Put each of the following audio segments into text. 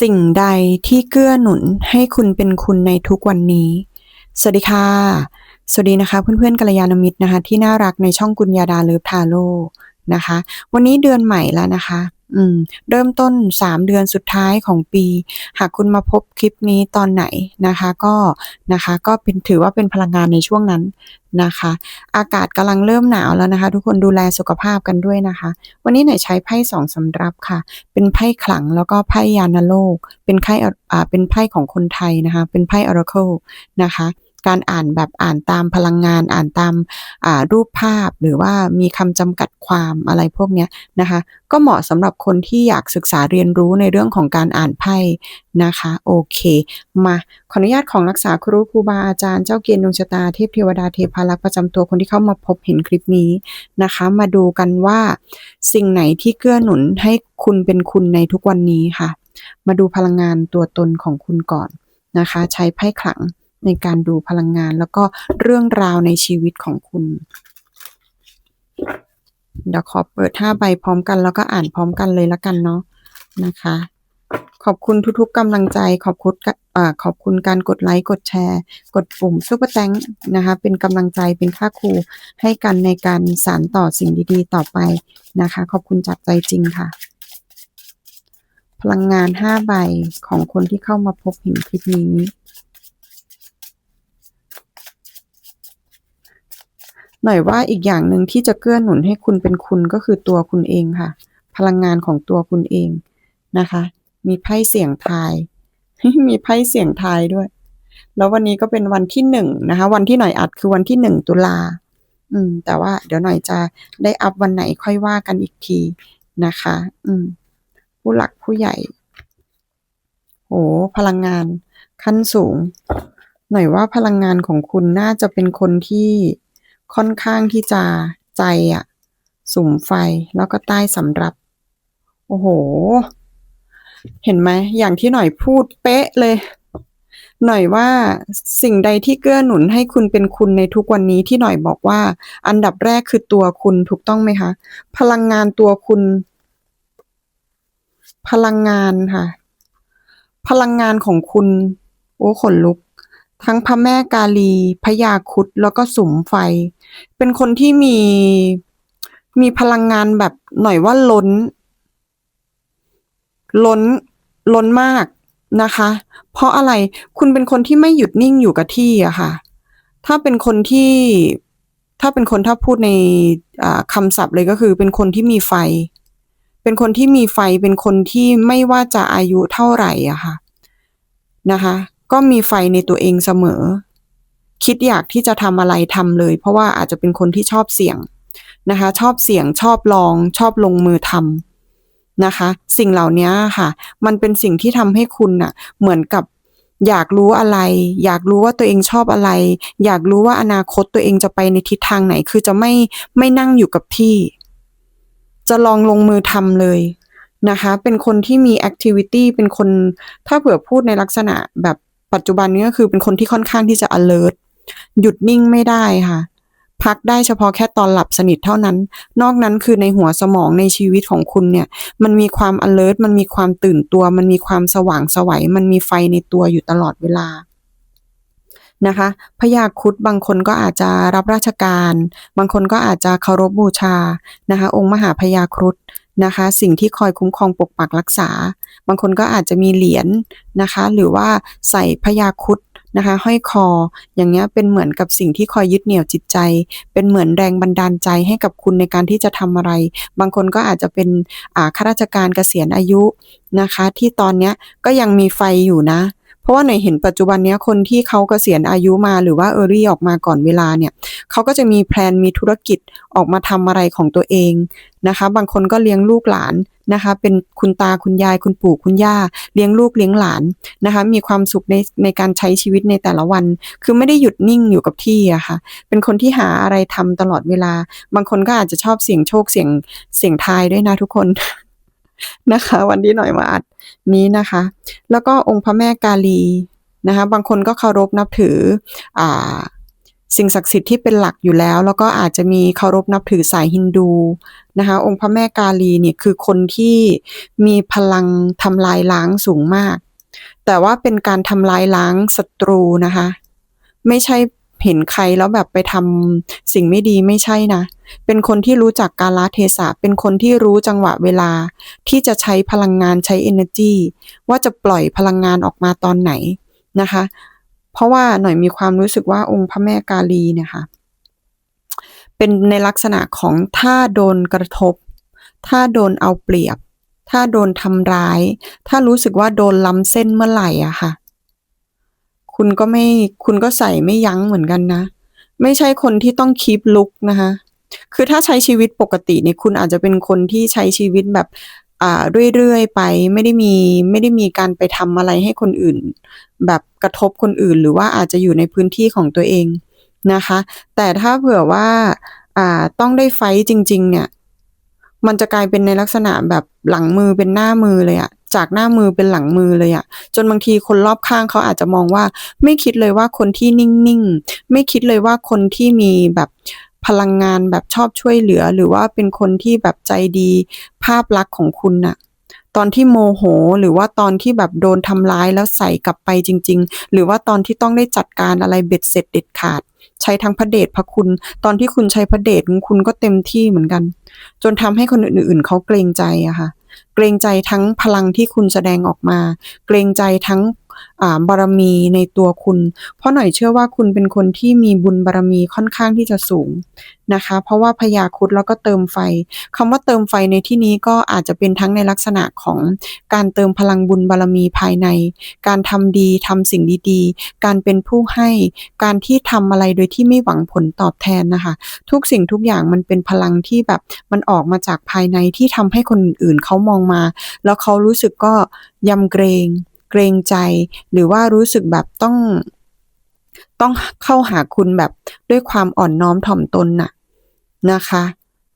สิ่งใดที่เกื้อหนุนให้คุณเป็นคุณในทุกวันนี้ สวัสดีค่ะ สวัสดีนะคะ เพื่อนๆกัลยาณมิตรนะคะ ที่น่ารักในช่องกุญญาดาเลิฟทาโร่นะคะ วันนี้เดือนใหม่แล้วนะคะ อืมเริ่มต้น 3 เดือนสุดท้ายของปี หากคุณมาพบคลิปนี้ตอนไหนนะคะก็นะคะก็เป็นถือว่าเป็นพลังงานในช่วงนั้นนะคะ อากาศกำลังเริ่มหนาวแล้วนะคะ ทุกคนดูแลสุขภาพกันด้วยนะคะ วันนี้ไหนใช้ไพ่สองสำรับค่ะ เป็นไพ่ขลังแล้วก็ไพ่ยานโลก เป็นไพ่อ่าเป็นไพ่ของคนไทยนะคะ เป็นไพ่ Oracle นะคะ การอ่านแบบอ่านตามพลังงานอ่านตามรูปภาพ หรือว่ามีคำจำกัดความอะไรพวกนี้นะคะ ก็เหมาะสำหรับคนที่อยากศึกษาเรียนรู้ในเรื่องของการอ่านไพ่นะคะโอเค มาขออนุญาตของรักษาครูครูบาอาจารย์เจ้าเกณฑ์ดวงชะตาเทพเทวดาเทพารักษ์ประจำตัวคนที่เข้ามาพบเห็นคลิปนี้นะคะ มาดูกันว่าสิ่งไหนที่เกื้อหนุนให้คุณเป็นคุณในทุกวันนี้ค่ะ มาดูพลังงานตัวตนของคุณก่อนนะคะ ใช้ไพ่ขลัง ในการดูพลังงานแล้วก็เรื่องราวในชีวิตของคุณ เดี๋ยวขอเปิดห้าใบพร้อมกัน แล้วก็อ่านพร้อมกันเลยละกันเนาะนะคะ ขอบคุณทุกๆกำลังใจ ขอบคุณอขอบคุณการกดไลค์กดแชร์ กดปุ่มซุปเปอร์แตงนะคะ เป็นกำลังใจเป็นค่าครูให้กันในการสานต่อสิ่งดีๆ ต่อไปนะคะ ขอบคุณจากใจจริงค่ะพลังงานห้าใบของคนที่เข้ามาพบเห็นคลิปนี้ หน่อยว่าอีกอย่างหนึ่งที่จะเกื้อหนุนให้คุณเป็นคุณก็คือตัวคุณเองค่ะ พลังงานของตัวคุณเองนะคะ มีไพ่เสี่ยงทาย มีไพ่เสี่ยงทายด้วย แล้ววันนี้ก็เป็นวันที่หนึ่งนะคะ วันที่หน่อยอัดคือวันที่หนึ่งตุลาอืม แต่ว่าเดี๋ยวหน่อยจะได้อัพวันไหนค่อยว่ากันอีกทีนะคะ อืม ผู้หลักผู้ใหญ่โหพลังงานขั้นสูง หน่อยว่าพลังงานของคุณน่าจะเป็นคนที่ ค่อนข้างที่จะใจอะสุมไฟแล้วก็ใต้สำรับ โอ้โห เห็นไหมอย่างที่หน่อยพูดเป๊ะเลย หน่อยว่าสิ่งใดที่เกื้อหนุนให้คุณเป็นคุณในทุกวันนี้ที่หน่อยบอกว่า อันดับแรกคือตัวคุณถูกต้องไหมคะ พลังงานตัวคุณ พลังงานค่ะ พลังงานของคุณ โอ้ขนลุก ทั้งพระแม่กาลีพญาคุดแล้วก็สุมไฟ เป็นคนที่มีมีพลังงานแบบหน่อยว่าล้น ล้นล้นมากนะคะ เพราะอะไรคุณเป็นคนที่ไม่หยุดนิ่งอยู่กับที่อะค่ะ ถ้าเป็นคนที่ถ้าเป็นคนถ้าพูดในคำศัพท์เลยก็คือ เป็นคนที่มีไฟ เป็นคนที่มีไฟเป็นคนที่ไม่ว่าจะอายุเท่าไหร่อะค่ะนะคะ ก็มีไฟในตัวเองเสมอ คิดอยากที่จะทำอะไรทำเลย เพราะว่าอาจจะเป็นคนที่ชอบเสี่ยงนะคะ ชอบเสี่ยงชอบลองชอบลงมือทำนะคะ สิ่งเหล่านี้ค่ะ มันเป็นสิ่งที่ทำให้คุณน่ะ เหมือนกับอยากรู้อะไร อยากรู้ว่าตัวเองชอบอะไร อยากรู้ว่าอนาคตตัวเองจะไปในทิศทางไหน คือจะไม่ไม่นั่งอยู่กับที่ จะลองลงมือทำเลยนะคะ เป็นคนที่มีแอคทิวิตี้เป็นคนถ้าเผื่อพูดในลักษณะแบบ ปัจจุบันนี้ก็คือเป็นคนที่ค่อนข้างที่จะ alert หยุดนิ่งไม่ได้ค่ะ พักได้เฉพาะแค่ตอนหลับสนิทเท่านั้น นอกนั้นคือในหัวสมองในชีวิตของคุณเนี่ย มันมีความ alert มันมีความตื่นตัว มันมีความสว่างสวัย มันมีไฟในตัวอยู่ตลอดเวลานะคะพญาครุฑบางคนก็อาจจะรับราชการ บางคนก็อาจจะเคารพบูชานะคะองค์มหาพญาครุฑ นะคะ สิ่งที่คอยคุ้มครองปกปักรักษา บางคนก็อาจจะมีเหรียญนะคะ หรือว่าใส่พญาครุฑนะคะห้อยคอ อย่างเงี้ยเป็นเหมือนกับสิ่งที่คอยยึดเหนี่ยวจิตใจ เป็นเหมือนแรงบันดาลใจให้กับคุณในการที่จะทำอะไร บางคนก็อาจจะเป็นข้าราชการเกษียณอายุนะคะ ที่ตอนเนี้ยก็ยังมีไฟอยู่นะ เพราะว่าในเห็นปัจจุบันนี้คนที่เขากเกษียณอายุมาหรือว่าเออรี่ออกมาก่อนเวลาเนี่ยเขาก็จะมีแพลนมีธุรกิจออกมาทำอะไรของตัวเองนะคะ บางคนก็เลี้ยงลูกหลานนะคะ เป็นคุณตาคุณยายคุณปู่คุณย่า เลี้ยงลูกเลี้ยงหลานนะคะ มีความสุขในในการใช้ชีวิตในแต่ละวัน คือไม่ได้หยุดนิ่งอยู่กับที่อะค่ะ เป็นคนที่หาอะไรทำตลอดเวลา บางคนก็อาจจะชอบเสี่ยงโชคเสี่ยงเสี่ยงทายด้วยนะทุกคน นะคะ วันที่หน่อยมาอัดนี้นะคะ แล้วก็องค์พระแม่กาลีนะคะ บางคนก็เคารพนับถืออ่าสิ่งศักดิ์สิทธิ์ที่เป็นหลักอยู่แล้ว แล้วก็อาจจะมีเคารพนับถือสายฮินดูนะคะ องค์พระแม่กาลีเนี่ยคือคนที่มีพลังทำลายล้างสูงมาก แต่ว่าเป็นการทำลายล้างศัตรูนะคะ ไม่ใช่เห็นใครแล้วแบบไปทำสิ่งไม่ดีไม่ใช่นะ เป็นคนที่รู้จักกาลเทศะ เป็นคนที่รู้จังหวะเวลา ที่จะใช้พลังงานใช้ energy ว่าจะปล่อยพลังงานออกมาตอนไหนนะคะ เพราะว่าหน่อยมีความรู้สึกว่าองค์พระแม่กาลีเนี่ยค่ะ เป็นในลักษณะของถ้าโดนกระทบ ถ้าโดนเอาเปรียบ ถ้าโดนทำร้าย ถ้ารู้สึกว่าโดนล้ำเส้นเมื่อไหร่อะค่ะ คุณก็ไม่ คุณก็ใส่ไม่ยั้งเหมือนกันนะ ไม่ใช่คนที่ต้องคีปลุกนะคะ คือถ้าใช้ชีวิตปกติเนี่ยคุณอาจจะเป็นคนที่ใช้ชีวิตแบบอ่าเรื่อยๆไปไม่ได้มีไม่ได้มีการไปทำอะไรให้คนอื่น แบบกระทบคนอื่น หรือว่าอาจจะอยู่ในพื้นที่ของตัวเองนะคะ แต่ถ้าเผื่อว่าอ่าต้องได้ไฟต์จริง ๆ เนี่ย มันจะกลายเป็นในลักษณะแบบหลังมือเป็นหน้ามือเลยอะจากหน้ามือเป็นหลังมือเลยอะจนบางทีคนรอบข้างเขาอาจจะมองว่า ไม่คิดเลยว่าคนที่นิ่งๆ ไม่คิดเลยว่าคนที่มีแบบ พลังงานแบบชอบช่วยเหลือ หรือว่าเป็นคนที่แบบใจดีภาพลักษณ์ของคุณน่ะตอนที่โมโหหรือว่าตอนที่แบบโดนทำร้ายแล้วใส่กลับไปจริง ๆ หรือว่าตอนที่ต้องได้จัดการอะไรเบ็ดเสร็จเด็ดขาด ใช้ทั้งพระเดชพระคุณ ตอนที่คุณใช้พระเดชคุณก็เต็มที่เหมือนกัน จนทำให้คนอื่นๆเขาเกรงใจอะค่ะ เกรงใจทั้งพลังที่คุณแสดงออกมา เกรงใจทั้ง บารมีในตัวคุณ เพราะหน่อยเชื่อว่าคุณเป็นคนที่มีบุญบารมีค่อนข้างที่จะสูงนะคะ เพราะว่าพญาครุฑแล้วก็เติมไฟคำว่าเติมไฟในที่นี้ก็อาจจะเป็นทั้งในลักษณะของการเติมพลังบุญบารมีภายใน การทำดีทำสิ่งดีๆ การเป็นผู้ให้ การที่ทำอะไรโดยที่ไม่หวังผลตอบแทนนะคะ ทุกสิ่งทุกอย่างมันเป็นพลังที่แบบมันออกมาจากภายในที่ทำให้คนอื่นเขามองมา แล้วเขารู้สึกก็ยำเกรง เกรงใจ หรือว่ารู้สึกแบบต้อง ต้องเข้าหาคุณแบบด้วยความอ่อนน้อมถ่อมตนน่ะนะคะ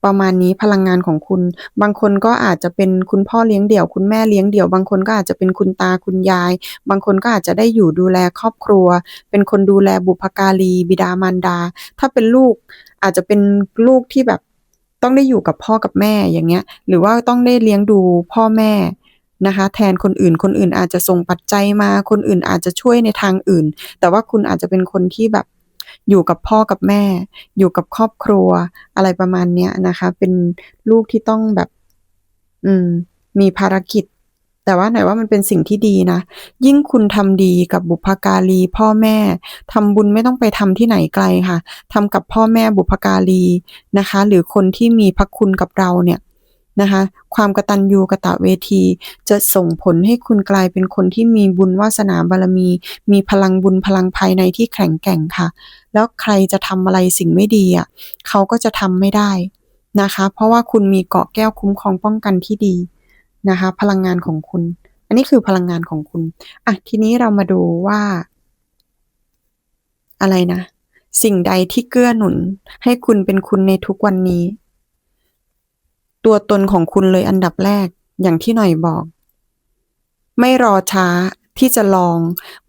ประมาณนี้พลังงานของคุณ บางคนก็อาจจะเป็นคุณพ่อเลี้ยงเดี่ยว คุณแม่เลี้ยงเดี่ยว บางคนก็อาจจะเป็นคุณตาคุณยาย บางคนก็อาจจะได้อยู่ดูแลครอบครัว เป็นคนดูแลบุพการี บิดามารดา ถ้าเป็นลูกอาจจะเป็นลูกที่แบบต้องได้อยู่กับพ่อกับแม่อย่างเงี้ย หรือว่าต้องได้เลี้ยงดูพ่อแม่ นะคะ แทนคนอื่น คนอื่นอาจจะส่งปัจจัยมา คนอื่นอาจจะช่วยในทางอื่น แต่ว่าคุณอาจจะเป็นคนที่แบบอยู่กับพ่อกับแม่ อยู่กับครอบครัวอะไรประมาณเนี้ยนะคะ เป็นลูกที่ต้องแบบ อืม มีภารกิจ แต่ว่าไหนว่ามันเป็นสิ่งที่ดีนะ ยิ่งคุณทำดีกับบุพการีพ่อแม่ทำบุญไม่ต้องไปทำที่ไหนไกลค่ะทำกับพ่อแม่บุพการีนะคะ หรือคนที่มีพระคุณกับเราเนี่ย นะคะ ความกตัญญูกตะเวที จะส่งผลให้คุณกลายเป็นคนที่มีบุญวาสนาบารมี มีพลังบุญพลังภายในที่แข็งแกร่งค่ะ แล้วใครจะทำอะไรสิ่งไม่ดีอะเขาก็จะทำไม่ได้นะคะ เพราะว่าคุณมีเกาะแก้วคุ้มครองป้องกันที่ดีนะคะ พลังงานของคุณ อันนี้คือพลังงานของคุณอะทีนี้เรามาดูว่า อะไรนะ สิ่งใดที่เกื้อหนุน ให้คุณเป็นคุณในทุกวันนี้ ตัวตนของคุณเลยอันดับแรกอย่างที่หน่อยบอก ไม่รอช้าที่จะลอง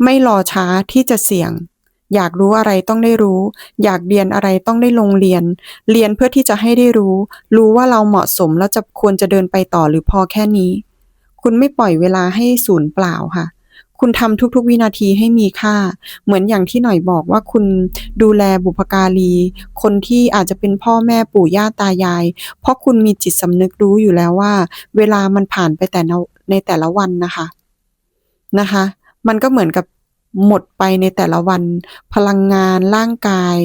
ไม่รอช้าที่จะเสี่ยง อยากรู้อะไรต้องได้รู้ อยากเรียนอะไรต้องได้ลงเรียน เรียนเพื่อที่จะให้ได้รู้ รู้ว่าเราเหมาะสมแล้วจะควรจะเดินไปต่อหรือพอแค่นี้ คุณไม่ปล่อยเวลาให้สูญเปล่าค่ะ คุณทำทุกๆ วินาทีให้มีค่า เหมือนอย่างที่หน่อยบอกว่าคุณดูแลบุพการี คนที่อาจจะเป็นพ่อแม่ปู่ย่าตายาย เพราะคุณมีจิตสำนึกรู้อยู่แล้วว่า เวลามันผ่านไปแต่ในแต่ละวันนะคะนะคะ มันก็เหมือนกับหมดไปในแต่ละวัน พลังงานร่างกาย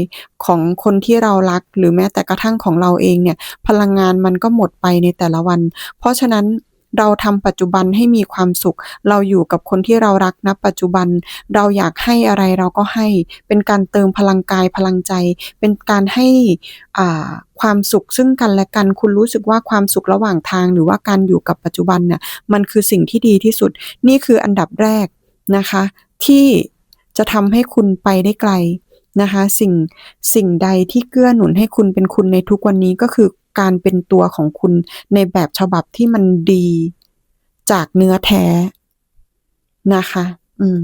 ของคนที่เรารัก หรือแม้แต่กระทั่งของเราเองเนี่ย พลังงานมันก็หมดไปในแต่ละวัน เพราะฉะนั้น เราทำปัจจุบันให้มีความสุข เราอยู่กับคนที่เรารักณปัจจุบัน เราอยากให้อะไรเราก็ให้ เป็นการเติมพลังกายพลังใจ เป็นการให้อ่าความสุขซึ่งกันและกันคุณรู้สึกว่าความสุขระหว่างทาง หรือว่าการอยู่กับปัจจุบันน่ะมันคือสิ่งที่ดีที่สุด นี่คืออันดับแรกนะคะ ที่จะทำให้คุณไปได้ไกลนะคะ สิ่งสิ่งใดที่เกื้อหนุนให้คุณเป็นคุณในทุกวันนี้ก็คือ การเป็นตัวของคุณในแบบฉบับที่มันดี จากเนื้อแท้นะคะ อืม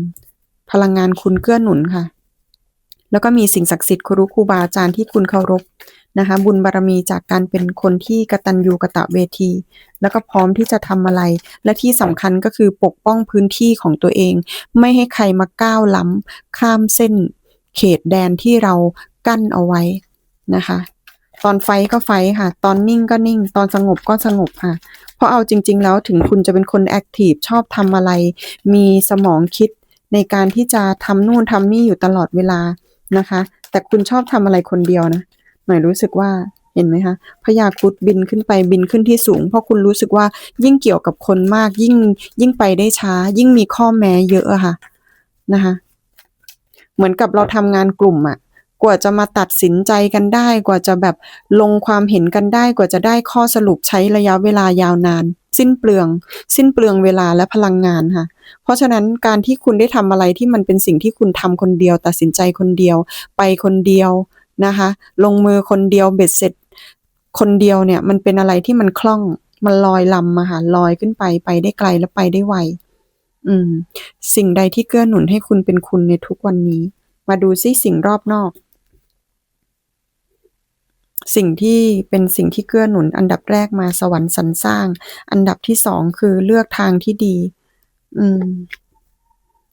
พลังงานคุณเกื้อหนุนค่ะ แล้วก็มีสิ่งศักดิ์สิทธิ์ครูครูบาอาจารย์ที่คุณเคารพนะคะ บุญบารมีจากการเป็นคนที่กตัญญูกะตะเวที แล้วก็พร้อมที่จะทำอะไร และที่สำคัญก็คือปกป้องพื้นที่ของตัวเอง ไม่ให้ใครมาก้าวล้ำข้ามเส้น เขตแดนที่เรากั้นเอาไว้นะคะ ตอนไฟก็ไฟค่ะ ตอนนิ่งก็นิ่ง ตอนสงบก็สงบค่ะ เพราะเอาจริง ๆ แล้วถึงคุณจะเป็นคนแอคทีฟชอบทำอะไร มีสมองคิดในการที่จะทำนู่นทำนี่อยู่ตลอดเวลานะคะ แต่คุณชอบทำอะไรคนเดียวนะ หน่อยรู้สึกว่าเห็นไหมคะพญาครุดบินขึ้นไปบินขึ้นที่สูง เพราะคุณรู้สึกว่ายิ่งเกี่ยวกับคนมากยิ่งยิ่งไปได้ช้า ยิ่งมีข้อแม้เยอะอะค่ะนะคะ เหมือนกับเราทำงานกลุ่มอะ กว่าจะมาตัดสินใจกันได้ กว่าจะแบบลงความเห็นกันได้ กว่าจะได้ข้อสรุปใช้ระยะเวลายาวนาน สิ้นเปลือง สิ้นเปลืองเวลาและพลังงานค่ะ เพราะฉะนั้นการที่คุณได้ทำอะไรที่มันเป็นสิ่งที่คุณทำคนเดียว ตัดสินใจคนเดียว ไปคนเดียวนะคะ ลงมือคนเดียวเบ็ดเสร็จ คนเดียวเนี่ยมันเป็นอะไรที่มันคล่องมันลอยลำมาค่ะลอยขึ้นไปไปได้ไกลและไปได้ไวอืม สิ่งใดที่เกื้อหนุนให้คุณเป็นคุณในทุกวันนี้ มาดูซิสิ่งรอบนอก สิ่งที่เป็นสิ่งที่เกื้อหนุน อันดับแรกมาสวรรค์สรรสร้าง อันดับที่สองคือเลือกทางที่ดี อืม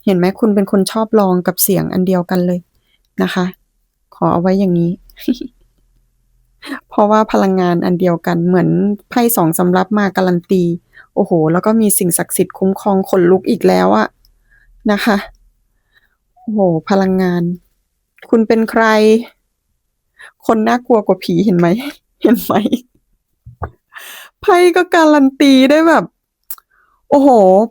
เห็นไหมคุณเป็นคนชอบลองกับเสียงอันเดียวกันเลยนะคะ ขอเอาไว้อย่างนี้ เพราะว่าพลังงานอันเดียวกันเหมือนไพ่สองสำรับมาการันตี โอ้โห แล้วก็มีสิ่งศักดิ์สิทธิ์คุ้มครองขนลุกอีกแล้วอะนะคะ โอ้โห พลังงาน คุณเป็นใคร คนน่ากลัวกว่าผีเห็นไหม เห็นไหม ไพ่ก็การันตีได้แบบ โอ้โห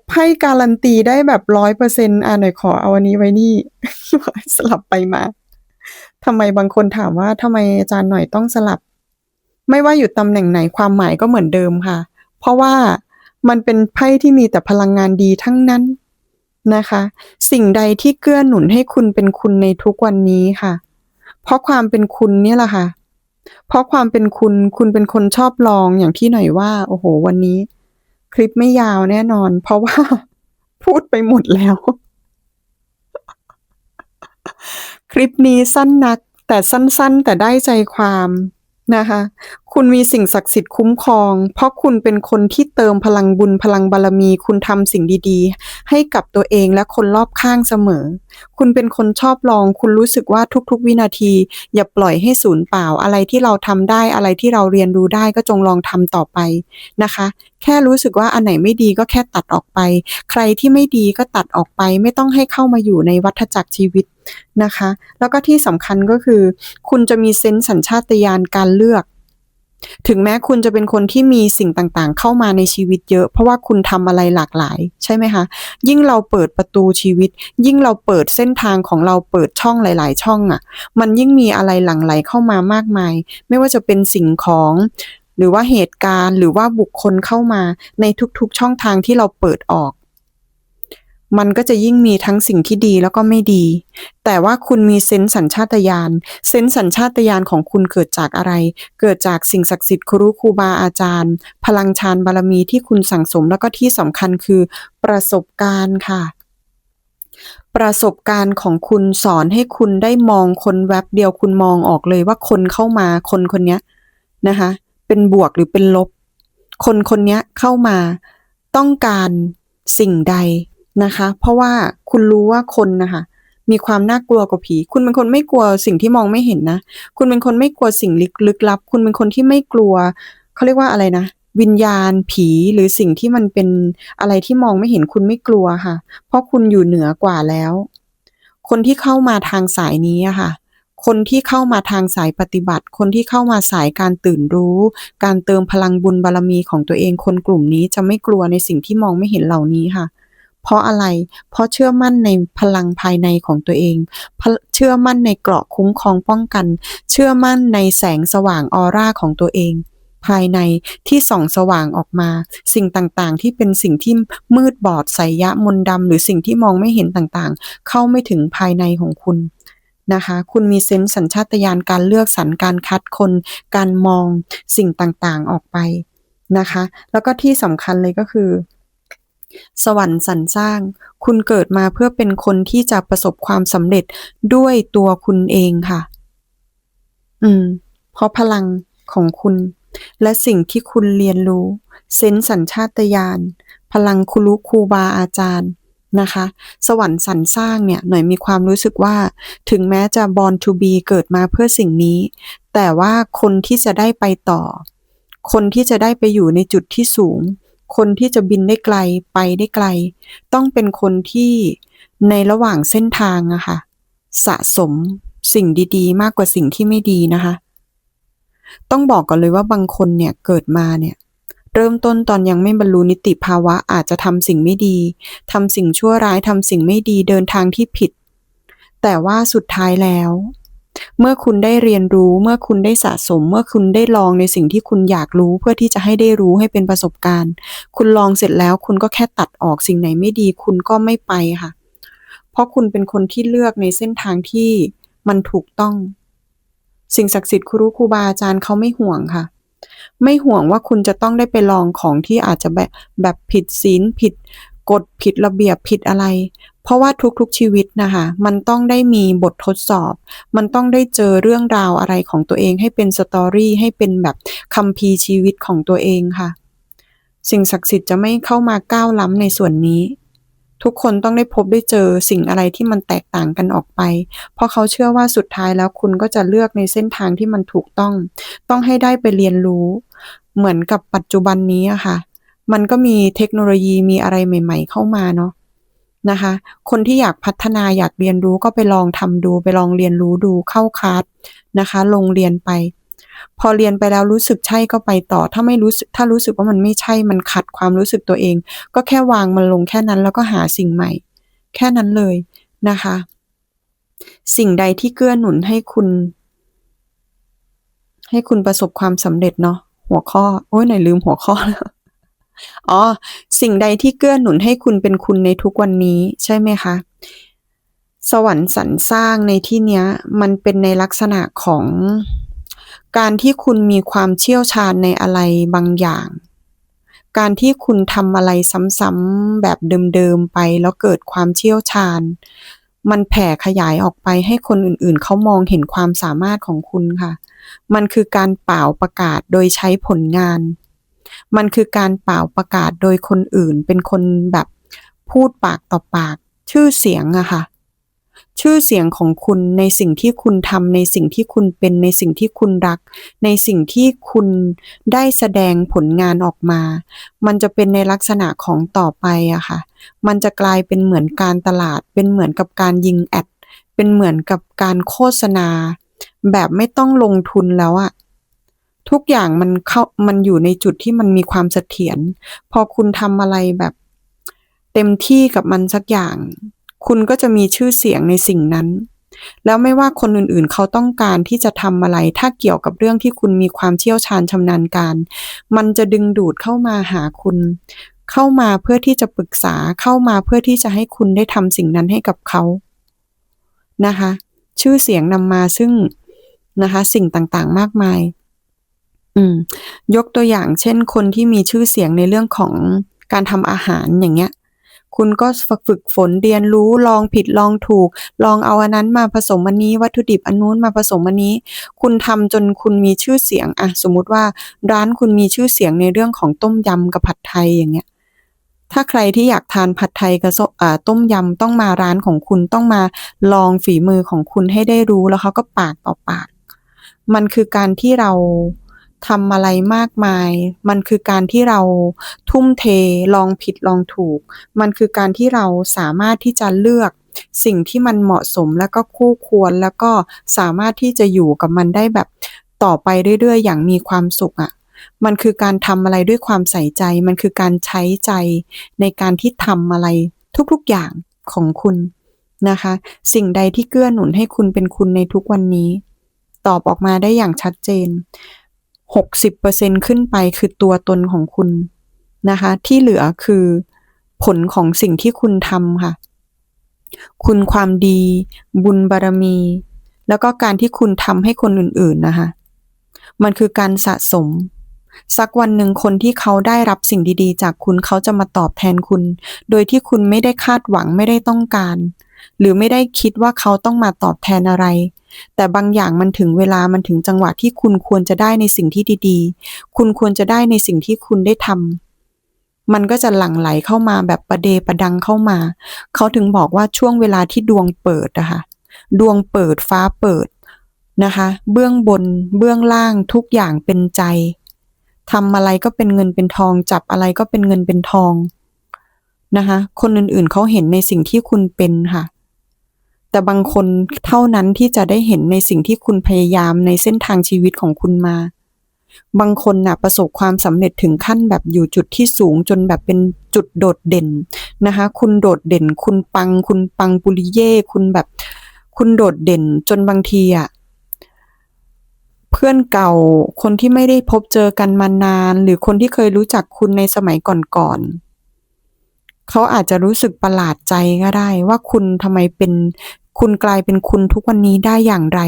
ไพ่การันตีได้แบบร้อยเปอร์เซ็นต์อ่าหน่อยขอเอาอันนี้ไว้นี่ สลับไปมาทำไมบางคนถามว่าทำไมอาจารย์หน่อยต้องสลับ ไม่ว่าอยู่ตำแหน่งไหนความหมายก็เหมือนเดิมค่ะ เพราะว่ามันเป็นไพ่ที่มีแต่พลังงานดีทั้งนั้นนะคะ สิ่งใดที่เกื้อหนุนให้คุณเป็นคุณในทุกวันนี้ค่ะ เพราะความเป็นคุณเนี่ยแหละค่ะ เพราะความเป็นคุณคุณเป็นคนชอบลองอย่างที่หน่อยว่า โอ้โห วันนี้ คลิปไม่ยาวแน่นอน เพราะว่า พูดไปหมดแล้ว คลิปนี้สั้นนัก แต่สั้นๆ แต่ได้ใจความนะคะ คุณมีสิ่งศักดิ์สิทธิ์คุ้มครอง เพราะคุณเป็นคนที่เติมพลังบุญพลังบารมี คุณทำสิ่งดี ๆ ให้กับตัวเองและคนรอบข้างเสมอ คุณเป็นคนชอบลอง คุณรู้สึกว่าทุกๆ วินาที อย่าปล่อยให้สูญเปล่าอะไรที่เราทำได้อะไรที่เราเรียนรู้ได้ก็จงลองทำต่อไปนะคะ แค่รู้สึกว่าอันไหนไม่ดีก็แค่ตัดออกไป ใครที่ไม่ดีก็ตัดออกไป ไม่ต้องให้เข้ามาอยู่ในวัฏจักรชีวิตนะคะ แล้วก็ที่สำคัญก็คือ คุณจะมีเซนส์สัญชาตญาณการเลือก ถึงแม้คุณจะเป็นคนที่มีสิ่งต่างๆ เข้ามาในชีวิตเยอะ เพราะว่าคุณทำอะไรหลากหลาย ใช่ไหมคะ ยิ่งเราเปิดประตูชีวิต ยิ่งเราเปิดเส้นทางของเราเปิดช่องหลาย ๆ ช่องอะ่ะ มันยิ่งมีอะไรหลั่งไหลเข้ามามากมาย ไม่ว่าจะเป็นสิ่งของหรือว่าเหตุการณ์หรือว่าบุคคลเข้ามาในทุกๆช่องทางที่เราเปิดออก มันก็จะยิ่งมีทั้งสิ่งที่ดีแล้วก็ไม่ดี แต่ว่าคุณมีเซนส์สัญชาตญาณ เซนส์สัญชาตญาณของคุณเกิดจากอะไร เกิดจากสิ่งศักดิ์สิทธิ์ครูครูบาอาจารย์ พลังฌานบารมีที่คุณสั่งสมแล้วก็ที่สำคัญคือประสบการณ์ค่ะประสบการณ์ของคุณสอนให้คุณได้มองคนแวบเดียวคุณมองออกเลยว่าคนเข้ามาคนคนนี้นะคะ เป็นบวกหรือเป็นลบ คนคนนี้เข้ามาต้องการสิ่งใด นะคะ เพราะว่าคุณรู้ว่าคนนะคะมีความน่ากลัวกว่าผี คุณเป็นคนไม่กลัวสิ่งที่มองไม่เห็นนะ คุณเป็นคนไม่กลัวสิ่งลึกลึกลับ คุณเป็นคนที่ไม่กลัวเขาเรียกว่าอะไรนะ วิญญาณผีหรือสิ่งที่มันเป็นอะไรที่มองไม่เห็นคุณไม่กลัวค่ะ เพราะคุณอยู่เหนือกว่าแล้ว คนที่เข้ามาทางสายนี้อะค่ะ คนที่เข้ามาทางสายปฏิบัติ คนที่เข้ามาสายการตื่นรู้ การเติมพลังบุญบารมีของตัวเอง คนกลุ่มนี้จะไม่กลัวในสิ่งที่มองไม่เห็นเหล่านี้ค่ะเพราะอะไร เพราะเชื่อมั่นในพลังภายในของตัวเอง เชื่อมั่นในเกราะคุ้มครองป้องกัน เชื่อมั่นในแสงสว่างออร่าของตัวเอง ภายในที่ส่องสว่างออกมา สิ่งต่างๆ ที่เป็นสิ่งที่มืดบอดไสยะมนต์ดำหรือสิ่งที่มองไม่เห็นต่างๆ เข้าไม่ถึงภายในของคุณนะคะคุณมีเซนส์สัญชาตญาณการเลือกสรรการคัดคน การมองสิ่งต่างๆออกไปนะคะ แล้วก็ที่สำคัญเลยก็คือ สวรรค์สรรสร้าง คุณเกิดมาเพื่อเป็นคนที่จะประสบความสำเร็จด้วยตัวคุณเองค่ะ อืม เพราะพลังของคุณ และสิ่งที่คุณเรียนรู้ เซนส์สัญชาตญาณพลังคุรุครูบาอาจารย์นะคะ สวรรค์สรรสร้างเนี่ยหน่อยมีความรู้สึกว่า ถึงแม้จะ born to be เกิดมาเพื่อสิ่งนี้ แต่ว่าคนที่จะได้ไปต่อ คนที่จะได้ไปอยู่ในจุดที่สูง คนที่จะบินได้ไกลไปได้ไกล ต้องเป็นคนที่ในระหว่างเส้นทางอะค่ะ สะสมสิ่งดีๆ มากกว่าสิ่งที่ไม่ดีนะคะ ต้องบอกก่อนเลยว่าบางคนเนี่ยเกิดมาเนี่ยเริ่มต้นตอนยังไม่บรรลุนิติภาวะอาจจะทำสิ่งไม่ดีทำสิ่งชั่วร้ายทำสิ่งไม่ดีเดินทางที่ผิด แต่ว่าสุดท้ายแล้ว เมื่อคุณได้เรียนรู้ เมื่อคุณได้สะสม เมื่อคุณได้ลองในสิ่งที่คุณอยากรู้ เพื่อที่จะให้ได้รู้ให้เป็นประสบการณ์ คุณลองเสร็จแล้วคุณก็แค่ตัดออกสิ่งไหนไม่ดี คุณก็ไม่ไปค่ะ เพราะคุณเป็นคนที่เลือกในเส้นทางที่มันถูกต้อง สิ่งศักดิ์สิทธิ์ครูครูบาอาจารย์เขาไม่ห่วงค่ะ ไม่ห่วงว่าคุณจะต้องได้ไปลองของที่อาจจะแบบแบบผิดศีลผิดกฎผิดระเบียบผิดอะไร เพราะว่าทุกๆชีวิตนะคะ มันต้องได้มีบททดสอบ มันต้องได้เจอเรื่องราวอะไรของตัวเอง ให้เป็นสตอรี่ให้เป็นแบบคัมภีร์ชีวิตของตัวเองค่ะ สิ่งศักดิ์สิทธิ์จะไม่เข้ามาก้าวล้ำในส่วนนี้ ทุกคนต้องได้พบได้เจอสิ่งอะไรที่มันแตกต่างกันออกไป เพราะเขาเชื่อว่าสุดท้ายแล้วคุณก็จะเลือกในเส้นทางที่มันถูกต้อง ต้องให้ได้ไปเรียนรู้ เหมือนกับปัจจุบันนี้อะค่ะ มันก็มีเทคโนโลยีมีอะไรใหม่ ๆ เข้ามาเนาะ นะคะ คนที่อยากพัฒนาอยากเรียนรู้ก็ไปลองทำดู ไปลองเรียนรู้ดูเข้าคลาสนะคะ ลงเรียนไป พอเรียนไปแล้วรู้สึกใช่ก็ไปต่อ ถ้าไม่รู้สึกถ้ารู้สึกว่ามันไม่ใช่มันขัดความรู้สึกตัวเอง ก็แค่วางมันลงแค่นั้นแล้วก็หาสิ่งใหม่ แค่นั้นเลยนะคะ สิ่งใดที่เกื้อหนุนให้คุณ ให้คุณประสบความสำเร็จเนาะหัวข้อ โอ้ยไหนลืมหัวข้อแล้ว อ๋อ สิ่งใดที่เกื้อหนุนให้คุณเป็นคุณในทุกวันนี้ใช่ไหมคะ สวรรค์สรรสร้างในที่เนี้ย มันเป็นในลักษณะของการที่คุณมีความเชี่ยวชาญในอะไรบางอย่าง การที่คุณทำอะไรซ้ำๆแบบเดิมๆไปแล้วเกิดความเชี่ยวชาญ มันแผ่ขยายออกไปให้คนอื่นๆ เขามองเห็นความสามารถของคุณค่ะ มันคือการเป่าประกาศโดยใช้ผลงาน มันคือการเป่าประกาศโดยคนอื่น เป็นคนแบบพูดปากต่อปาก ชื่อเสียงอะค่ะ ชื่อเสียงของคุณในสิ่งที่คุณทำในสิ่งที่คุณเป็นในสิ่งที่คุณรัก ในสิ่งที่คุณได้แสดงผลงานออกมา มันจะเป็นในลักษณะของต่อไปอะค่ะ มันจะกลายเป็นเหมือนการตลาด เป็นเหมือนกับการยิงแอด เป็นเหมือนกับการโฆษณา แบบไม่ต้องลงทุนแล้วอะ ทุกอย่างมันเข้ามันอยู่ในจุดที่มันมีความเสถียรพอคุณทำอะไรแบบ เต็มที่กับมันสักอย่าง คุณก็จะมีชื่อเสียงในสิ่งนั้น แล้วไม่ว่าคนอื่นๆ เขาต้องการที่จะทำอะไร ถ้าเกี่ยวกับเรื่องที่คุณมีความเชี่ยวชาญชำนาญการ มันจะดึงดูดเข้ามาหาคุณ เข้ามาเพื่อที่จะปรึกษาเข้ามาเพื่อที่จะให้คุณได้ทำสิ่งนั้นให้กับเขานะคะ ชื่อเสียงนำมาซึ่งนะคะ สิ่งต่างๆ มากมาย อืม ยกตัวอย่างเช่น คนที่มีชื่อเสียงในเรื่องของการทำอาหารอย่างเงี้ย คุณก็ฝึกฝนเรียนรู้ลองผิดลองถูก ลองเอาอันนั้นมาผสมอันนี้ วัตถุดิบอันนู้นมาผสมอันนี้ คุณทำจนคุณมีชื่อเสียงอะสมมุติว่าร้านคุณมีชื่อเสียงในเรื่องของต้มยำกับผัดไทยอย่างเงี้ยถ้าใครที่อยากทานผัดไทยกับส้มอ่าต้มยำต้องมาร้านของคุณต้องมาลองฝีมือของคุณให้ได้รู้แล้วเขาก็ปากต่อปาก มันคือการที่เรา ทำอะไรมากมาย มันคือการที่เราทุ่มเทลองผิดลองถูก มันคือการที่เราสามารถที่จะเลือกสิ่งที่มันเหมาะสมแล้วก็คู่ควรแล้วก็สามารถที่จะอยู่กับมันได้แบบต่อไปเรื่อยๆ อย่างมีความสุขอะมันคือการทำอะไรด้วยความใส่ใจ มันคือการใช้ใจในการที่ทำอะไรทุกๆอย่างของคุณนะคะ สิ่งใดที่เกื้อหนุนให้คุณเป็นคุณในทุกวันนี้ ตอบออกมาได้อย่างชัดเจน 60%ขึ้นไปคือตัวตนของคุณนะคะ ที่เหลือคือผลของสิ่งที่คุณทำค่ะ คุณความดี บุญบารมี แล้วก็การที่คุณทำให้คนอื่นๆนะคะ มันคือการสะสม สักวันหนึ่งคนที่เขาได้รับสิ่งดีๆ จากคุณเขาจะมาตอบแทนคุณ โดยที่คุณไม่ได้คาดหวังไม่ได้ต้องการ หรือไม่ได้คิดว่าเขาต้องมาตอบแทนอะไร แต่บางอย่างมันถึงเวลามันถึงจังหวะที่คุณควรจะได้ในสิ่งที่ดีๆ คุณควรจะได้ในสิ่งที่คุณได้ทำมันก็จะหลั่งไหลเข้ามาแบบประเดประดังเข้ามา เขาถึงบอกว่าช่วงเวลาที่ดวงเปิดอะค่ะดวงเปิดฟ้าเปิดนะคะ เบื้องบนเบื้องล่างทุกอย่างเป็นใจทำอะไรก็เป็นเงินเป็นทอง จับอะไรก็เป็นเงินเป็นทองนะคะ คนอื่นๆเขาเห็นในสิ่งที่คุณเป็นค่ะ แต่บางคนเท่านั้นที่จะได้เห็นในสิ่งที่คุณพยายามในเส้นทางชีวิตของคุณมา บางคนน่ะประสบความสำเร็จถึงขั้นแบบอยู่จุดที่สูงจนแบบเป็นจุดโดดเด่นนะคะ คุณโดดเด่น คุณปัง คุณปังปุริเย่คุณแบบ คุณโดดเด่นจนบางทีอะเพื่อนเก่าคนที่ไม่ได้พบเจอกันมานาน หรือคนที่เคยรู้จักคุณในสมัยก่อนๆเขาอาจจะรู้สึกประหลาดใจก็ได้ ว่าคุณทำไมเป็น คุณกลายเป็นคุณทุกวันนี้ได้อย่างไร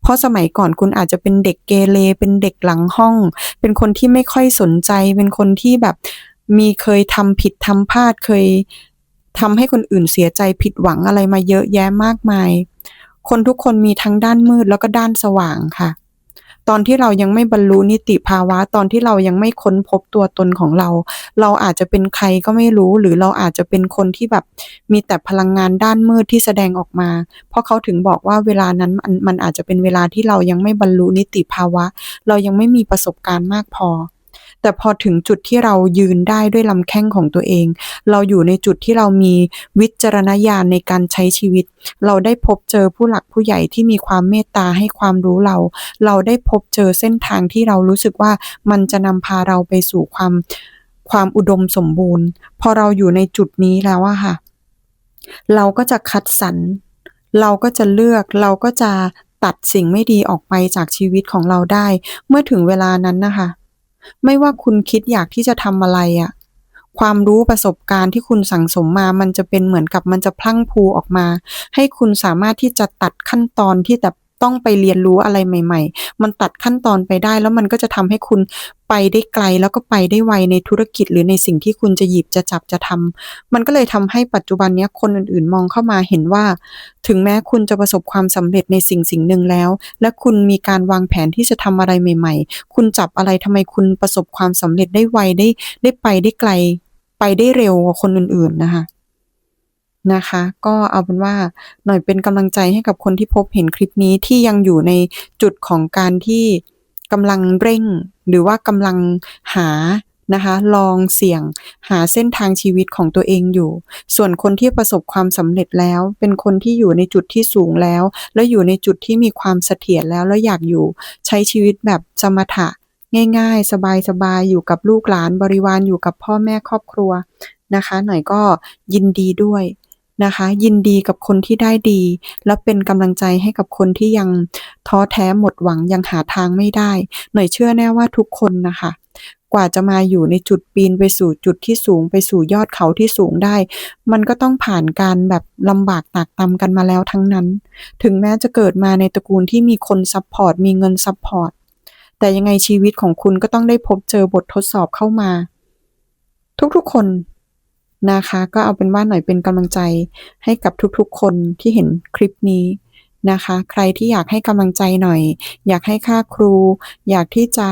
เพราะสมัยก่อนคุณอาจจะเป็นเด็กเกเรเป็นเด็กหลังห้อง เป็นคนที่ไม่ค่อยสนใจ เป็นคนที่แบบมีเคยทำผิดทำพลาดเคยทำให้คนอื่นเสียใจผิดหวังอะไรมาเยอะแยะมากมาย คนทุกคนมีทั้งด้านมืดแล้วก็ด้านสว่างค่ะ ตอนที่เรายังไม่บรรลุนิติภาวะ ตอนที่เรายังไม่ค้นพบตัวตนของเรา เราอาจจะเป็นใครก็ไม่รู้ หรือเราอาจจะเป็นคนที่แบบมีแต่พลังงานด้านมืดที่แสดงออกมา เพราะเขาถึงบอกว่าเวลานั้นมันมันอาจจะเป็นเวลาที่เรายังไม่บรรลุนิติภาวะ เรายังไม่มีประสบการณ์มากพอ แต่พอถึงจุดที่เรายืนได้ด้วยลำแข้งของตัวเอง เราอยู่ในจุดที่เรามีวิจารณญาณในการใช้ชีวิต เราได้พบเจอผู้หลักผู้ใหญ่ที่มีความเมตตาให้ความรู้เรา เราได้พบเจอเส้นทางที่เรารู้สึกว่ามันจะนำพาเราไปสู่ความความอุดมสมบูรณ์ พอเราอยู่ในจุดนี้แล้วอะค่ะ เราก็จะคัดสรรเราก็จะเลือกเราก็จะตัดสิ่งไม่ดีออกไปจากชีวิตของเราได้ เมื่อถึงเวลานั้นนะคะ ไม่ว่าคุณคิดอยากที่จะทำอะไรอะความรู้ประสบการณ์ที่คุณสั่งสมมา มันจะเป็นเหมือนกับมันจะพลั่งพูออกมา ให้คุณสามารถที่จะตัดขั้นตอนที่แบบ ต้องไปเรียนรู้อะไรใหม่ ๆ มันตัดขั้นตอนไปได้ แล้วมันก็จะทำให้คุณไปได้ไกลแล้วก็ไปได้ไวในธุรกิจ หรือในสิ่งที่คุณจะหยิบจะจับจะทำมันก็เลยทำให้ปัจจุบันนี้คนอื่นๆ มองเข้ามาเห็นว่า ถึงแม้คุณจะประสบความสำเร็จในสิ่งสิ่งหนึ่งแล้ว และคุณมีการวางแผนที่จะทำอะไรใหม่ ๆ คุณจับอะไรทำไมคุณประสบความสำเร็จได้ไวได้ได้ไปได้ไกล ไปได้เร็วกว่าคนอื่นๆนะคะ นะคะ ก็เอาเป็นว่าหน่อยเป็นกำลังใจให้กับคนที่พบเห็นคลิปนี้ที่ยังอยู่ในจุดของการที่กำลังเร่ง หรือว่ากำลังหานะคะลองเสี่ยงหาเส้นทางชีวิตของตัวเองอยู่ ส่วนคนที่ประสบความสำเร็จแล้ว เป็นคนที่อยู่ในจุดที่สูงแล้ว แล้วอยู่ในจุดที่มีความเสถียรแล้วแล้วอยากอยู่ใช้ชีวิตแบบสมถะ ง่ายๆ สบายๆ อยู่กับลูกหลานบริวารอยู่กับพ่อแม่ครอบครัวนะคะ หน่อยก็ยินดีด้วย นะคะ ยินดีกับคนที่ได้ดี และเป็นกำลังใจให้กับคนที่ยังท้อแท้หมดหวังยังหาทางไม่ได้ หน่อยเชื่อแน่ว่าทุกคนนะคะกว่าจะมาอยู่ในจุดปีนไปสู่จุดที่สูงไปสู่ยอดเขาที่สูงได้ มันก็ต้องผ่านการแบบลำบากตากตำกันมาแล้วทั้งนั้น ถึงแม้จะเกิดมาในตระกูลที่มีคนซัพพอร์ตมีเงินซัพพอร์ต แต่ยังไงชีวิตของคุณก็ต้องได้พบเจอบททดสอบเข้ามา ทุกๆคน นะคะ ก็เอาเป็นว่าหน่อยเป็นกำลังใจให้กับทุกๆ คนที่เห็นคลิปนี้นะคะ ใครที่อยากให้กำลังใจหน่อย อยากให้ค่าครู อยากที่จะ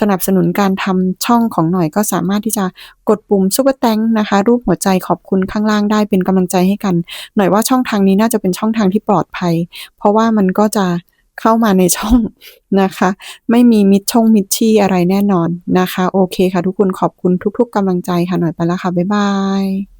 สนับสนุนการทำช่องของหน่อยก็สามารถที่จะกดปุ่มซุปเปอร์แตงนะคะ รูปหัวใจขอบคุณข้างล่างได้เป็นกำลังใจให้กัน หน่อยว่าช่องทางนี้น่าจะเป็นช่องทางที่ปลอดภัย เพราะว่ามันก็จะ เข้ามาในช่องนะคะ ไม่มีมิดช่องมิดชี่อะไรแน่นอนนะคะ โอเคค่ะทุกคนขอบคุณทุก ๆกำลังใจค่ะหน่อยไปแล้วค่ะ บ๊ายบาย